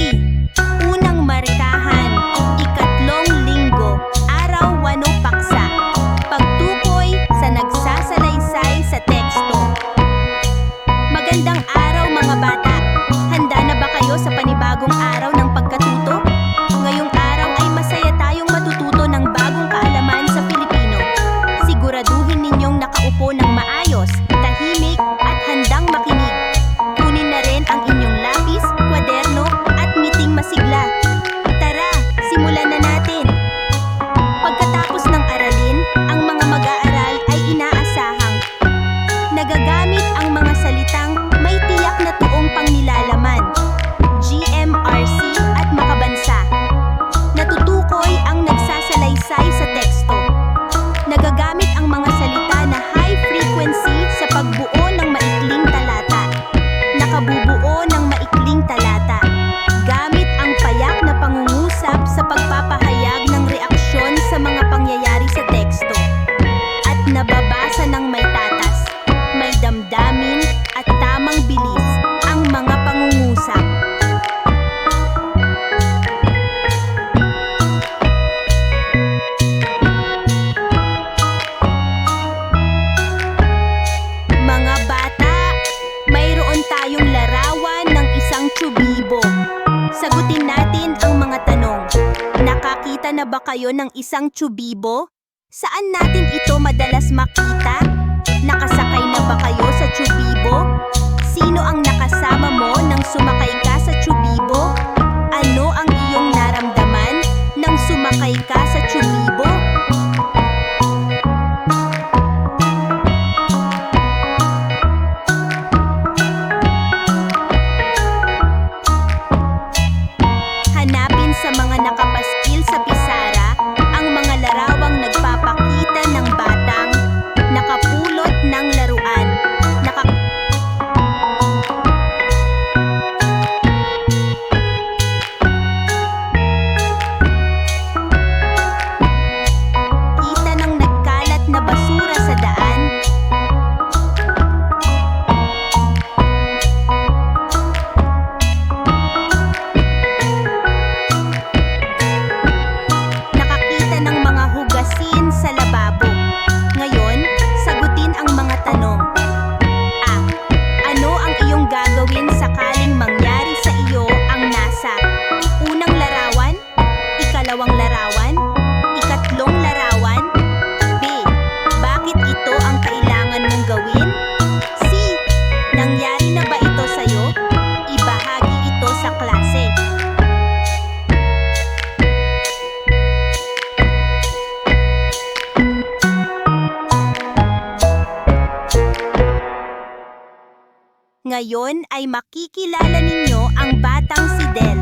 Baby. Sagutin natin ang mga tanong. Nakakita na ba kayo ng isang tsubibo? Saan natin ito madalas makita? Nakasakay na ba kayo sa tsubibo? Sino ang nakasama mo nang sumakay ka sa tsubibo? Ngayon ay makikilala ninyo ang batang si Del.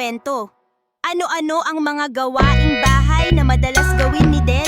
kwento. Ano-ano ang mga gawaing bahay na madalas gawin ni Den?